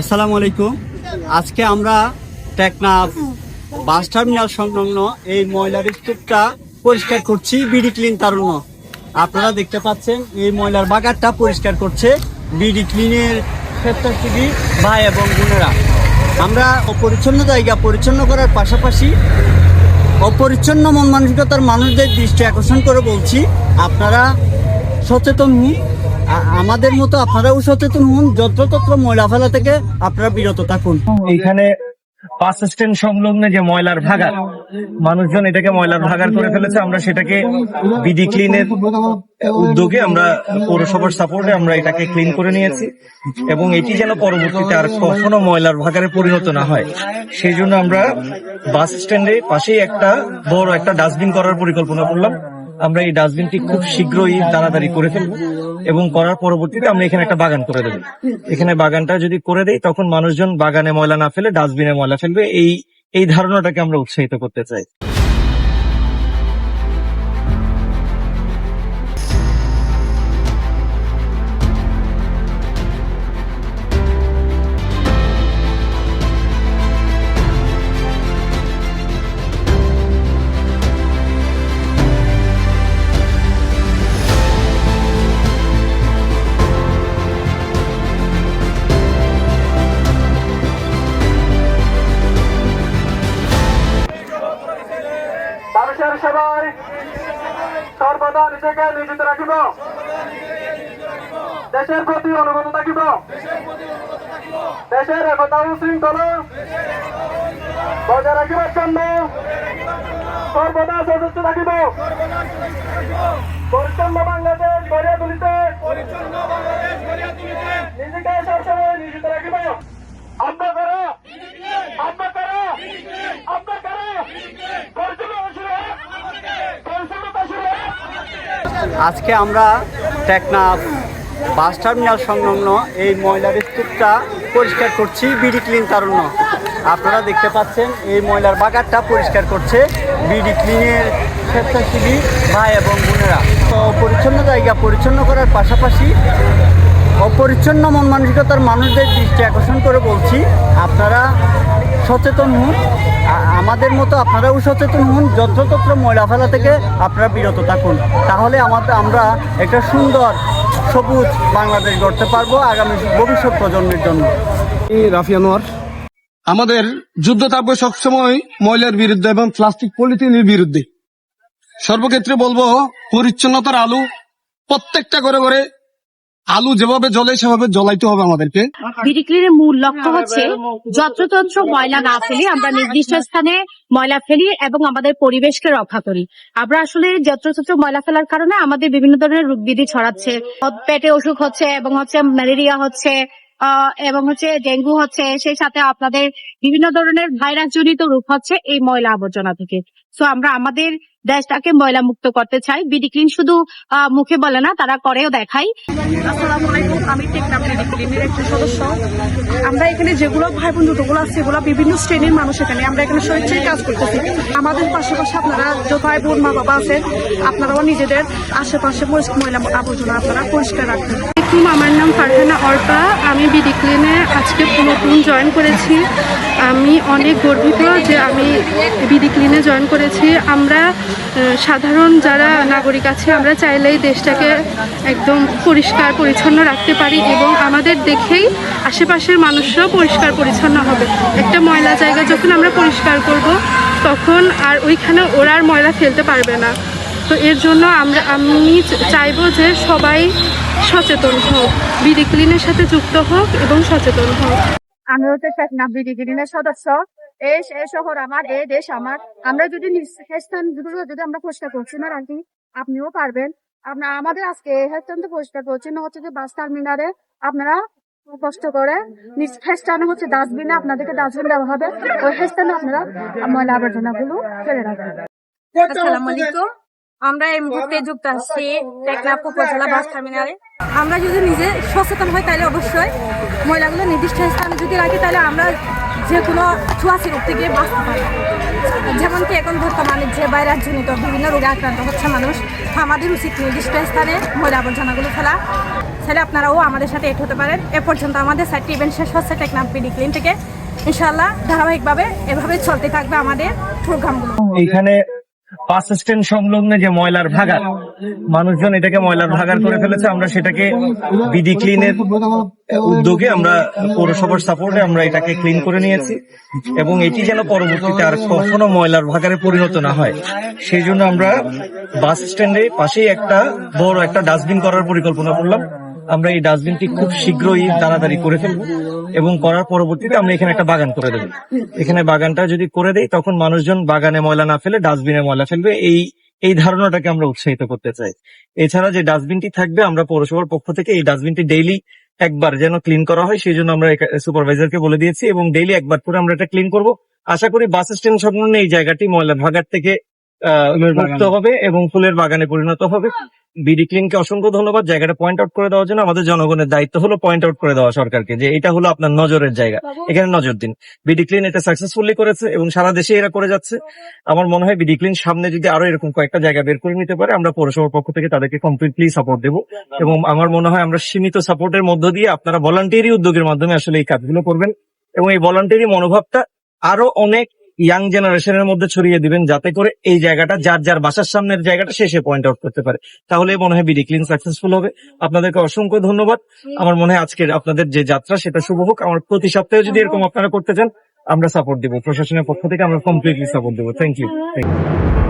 আসসালামু আলাইকুম। আজকে আমরা টেকনাফ বাস টার্মিনাল সংলগ্ন এই ময়লার স্তূপটা পরিষ্কার করছি, বিডি ক্লিন তারুণ্য আপনারা দেখতে পাচ্ছেন, এই ময়লার বাগানটা পরিষ্কার করছে, বিডি ক্লিনের স্বেচ্ছাসেবী ভাই এবং বোনেরা। আমরা অপরিচ্ছন্ন জায়গা পরিচ্ছন্ন করার পাশাপাশি অপরিচ্ছন্ন মন মানসিকতার মানুষদের দৃষ্টি আকর্ষণ করে বলছি, আপনারা সচেতন আমাদের মতো আপনারাও সচেতন হন, যত্রতত্র ময়লা ফেলা থেকে আপনারা বিরত থাকুন। এখানে বাস স্ট্যান্ড সংলগ্ন যে ময়লার ভাগার মানুষজন এটাকে ময়লার ভাগার করে ফেলেছে, আমরা সেটাকে বিডি ক্লিনের উদ্যোগে আমরা পৌরসভার সাপোর্টে আমরা এটাকে ক্লিন করে নিয়েছি এবং এটি যেন পরবর্তীতে আর কখনো ময়লার ভাগারে পরিণত না হয়। সেই জন্য আমরা বাস স্ট্যান্ডে পাশেই একটা বড় একটা ডাস্টবিন করার পরিকল্পনা করলাম। আমরা এই ডাস্টবিনটি খুব শীঘ্রই তাড়াতাড়ি করে ফেলব এবং করার পরবর্তীতে আমরা এখানে একটা বাগান করে দেবো। এখানে বাগানটা যদি করে দেই, তখন মানুষজন বাগানে ময়লা না ফেলে, ডাস্টবিনে ময়লা ফেলবে। এই এই ধারণাটাকে আমরা উৎসাহিত করতে চাই। দেশের প্রতি অনুগত থাকিব। দেশের একতা ও শৃঙ্খলা বজায় রাখিবার জন্য সর্বদা সচেষ্ট থাকিব। পরিচ্ছন্ন বাংলাদেশ গড়িয়া তুলিতে নিজেকে সবসময় নিয়োজিত রাখিব আমরা করো আমরা করো আজকে আমরা টেকনাফ বাস টার্মিনাল সংলগ্ন এই ময়লার স্তূপটা পরিষ্কার করছি, বিডি ক্লিন তারুণ্য। আপনারা দেখতে পাচ্ছেন, এই ময়লার বাগানটা পরিষ্কার করছে বিডি ক্লিনের স্বেচ্ছাসেবী ভাই এবং বোনেরা। তো পরিচ্ছন্ন জায়গা পরিচ্ছন্ন করার পাশাপাশি অপরিচ্ছন্ন মন মানসিকতার মানুষদের দৃষ্টি আকর্ষণ করে বলছি আপনারা সচেতন হন। আমাদের মতো আপনারাও সচেতন হন যত্রতত্র ময়লা ফেলা থেকে আপনারা বিরত থাকুন। তাহলে আমাদের আমরা একটা সুন্দর সবুজ বাংলাদেশ গড়তে পারব আগামী ভবিষ্যৎ প্রজন্মের জন্য। রাফি আনোয়ার। আমাদের যুদ্ধ থাকবে সবসময় ময়লার বিরুদ্ধে এবং প্লাস্টিক পলিথিনের বিরুদ্ধে। সর্বক্ষেত্রে বলব পরিচ্ছন্নতার আলু প্রত্যেকটা করে করে আলু যেভাবে জ্বলে, সেভাবে জ্বলাইতে হবে আমাদেরকে। বিক্রির মূল লক্ষ্য হচ্ছে যত্রতন্ত্র ময়লা না ফেলে আমরা নির্দিষ্ট স্থানে ময়লা ফেলি এবং আমাদের পরিবেশকে রক্ষা করি। আমরা আসলে যত্রতন্ত্র ময়লা ফেলার কারণে আমাদের বিভিন্ন ধরনের রোগ বিধি ছড়াচ্ছে পেটে অসুখ হচ্ছে এবং হচ্ছে ম্যালেরিয়া হচ্ছে। এবং হচ্ছে ডেঙ্গু হচ্ছে সেই সাথে আপনাদের বিভিন্ন ধরনের ভাইরাস জনিত রূপ হচ্ছে এই ময়লা আবর্জনা থেকে। তো আমরা আমাদের দেশটাকে ময়লা মুক্ত করতে চাই। বিডিক্লিন শুধু আহ, মুখে বলে না তারা করেও আলাইকুম আমি সদস্য। আমরা এখানে যেগুলো ভাই বোন দুটোগুলো আছে সেগুলো বিভিন্ন শ্রেণির মানুষ এখানে। আমরা এখানে স্বেচ্ছায় কাজ করতেছি। আমাদের পাশাপাশি আপনারা যে ভাই বোন মা বাবা আছেন আপনারাও নিজেদের আশেপাশে ময়লা আবর্জনা আপনারা পরিষ্কার রাখবেন আসসালামাইকুম আমার নাম ফারহানা অর্পা। আমি বিডি ক্লিনে আজকে নতুন জয়েন করেছি। আমি অনেক গর্বিত যে আমি বিডি ক্লিনে জয়েন করেছি। আমরা সাধারণ যারা নাগরিক আছে, আমরা চাইলেই দেশটাকে একদম পরিষ্কার, পরিচ্ছন্ন রাখতে পারি এবং আমাদের দেখেই আশেপাশের মানুষরাও পরিষ্কার, পরিচ্ছন্ন হবে। একটা ময়লা জায়গা যখন আমরা পরিষ্কার করব, তখন আর ওইখানে ওরা আর ময়লা ফেলতে পারবে না। তো এর জন্য আমরা, আমি চাইব যে সবাই সচেতন হোক বিডি ক্লিনের সাথে যুক্ত হোক এবং সচেতন হোক আমি হচ্ছে টেকনাফ বিডিগ্রিনের সদস্য। এই শহর আমার এই দেশ আমার। আমরা যদি স্থান যদি আমরা পরিষ্কার করছি না রাখি আপনিও পারবেন। আপনার আমাদের আজকে এই তো পরিষ্কার করছি না হচ্ছে যে বাস টার্মিনালে আপনারা কষ্ট করে স্থানে হচ্ছে ডাস্টবিনে আপনাদেরকে ডাস্টবিন দেওয়া হবে। ওই স্থানে আপনারা ময়লা আবর্জনা গুলো ফেলে রাখবেন আসসালামু আলাইকুম। আমরা এই মুহূর্তে যুক্ত আছি টেকনাফ উপজেলা বাস টার্মিনালে। আমরা যদি নিজে সচেতন হই তাহলে অবশ্যই ময়লাগুলো নির্দিষ্ট স্থানে যদি রাখি তাহলে আমরা যে কোনো ছোঁয়াশি রোগ থেকে বাঁচতে পারে যেমন কি এখন বর্তমানে যে ভাইরাস জনিত বিভিন্ন রোগে আক্রান্ত হচ্ছে মানুষ আমাদের উচিত নির্দিষ্ট স্থানে ময়লা আবর্জনাগুলো ফেলা। তাহলে আপনারাও আমাদের সাথে এট হতে পারেন। এ পর্যন্ত আমাদের সাইটটি ইভেন্ট শেষ হচ্ছে টেকনাফ পিডি ক্লিন থেকে। ইনশাল্লাহ ধারাবাহিকভাবে এভাবে চলতে থাকবে আমাদের প্রোগ্রামগুলো। এইখানে বাস স্ট্যান্ড সংলগ্ন যে ময়লার ভাগার, মানুষজন এটাকে ময়লার ভাগার করে ফেলেছে, আমরা সেটাকে বিডি ক্লিনের উদ্যোগে আমরা পৌরসভার সাপোর্টে আমরা এটাকে ক্লিন করে নিয়েছি। এবং এটি যেন পরবর্তীতে আর কখনো ময়লার ভাগারে পরিণত না হয়। সেই জন্য আমরা বাস স্ট্যান্ডে পাশেই একটা বড় একটা ডাস্টবিন করার পরিকল্পনা করলাম। আমরা এই ডাস্টবিনটি খুব শীঘ্রই তাড়াতাড়ি করে ফেলব এবং করার পরবর্তীতে আমরা এখানে একটা বাগান করে দেবো। এখানে বাগানটা যদি করে দেই তখন মানুষজন বাগানে ময়লা না ফেলে ডাস্টবিনে ময়লা ফেলবে। এই এই ধারণাটাকে আমরা উৎসাহিত করতে চাই। এছাড়া যে ডাস্টবিনটি থাকবে আমরা পৌরসভার পক্ষ থেকে এই ডাস্টবিনটি ডেইলি একবার যেন ক্লিন করা হয় সেই জন্য আমরা সুপারভাইজারকে বলে দিয়েছি এবং ডেইলি একবার করে আমরা এটা ক্লিন করব। আশা করি বাস স্ট্যান্ড সংলগ্ন এই জায়গাটি ময়লা ভাগার থেকে মুক্ত হবে এবং ফুলের বাগানে পরিণত হবে। বিডি ক্লিনকে অসংখ্য ধন্যবাদ। জায়গাটা পয়েন্ট আউট করে দেওয়ার জন্য আমাদের জনগণের দায়িত্ব হলো পয়েন্ট আউট করে দেওয়া সরকারকে যে এটা হলো আপনার নজরের জায়গা। এখানে নজর দিন। বিডি ক্লিন এটা সাকসেসফুলি করেছে এবং সারা দেশে এরা করে যাচ্ছে। আমার মনে হয় বিডি ক্লিন সামনে যদি আরও এরকম কয়েকটা জায়গা বের করে নিতে পারে আমরা পৌরসভার পক্ষ থেকে তাদেরকে কমপ্লিটলি সাপোর্ট দেবো। এবং আমার মনে হয় আমরা সীমিত সাপোর্টের মধ্য দিয়ে আপনারা ভলান্টিয়ারি উদ্যোগের মাধ্যমে আসলে এই কাজগুলো করবেন। এবং এই ভলান্টিয়ারি মনোভাবটা আরও অনেক ইয়াং জেনারেশনের মধ্যে ছড়িয়ে দিবেন যাতে করে এই জায়গাটা যার যার বাসার সামনের জায়গাটা শেষে পয়েন্ট আউট করতে পারে। তাহলে মনে হয় বিডি ক্লিন সাকসেসফুল হবে। আপনাদেরকে অসংখ্য ধন্যবাদ। আমার মনে হয় আজকের আপনাদের যে যাত্রা সেটা শুভ হোক। আমার প্রতি সপ্তাহে যদি এরকম আপনারা করতে চান আমরা সাপোর্ট দিব। প্রশাসনের পক্ষ থেকে আমরা কমপ্লিটলি সাপোর্ট দিব। Thank you thank you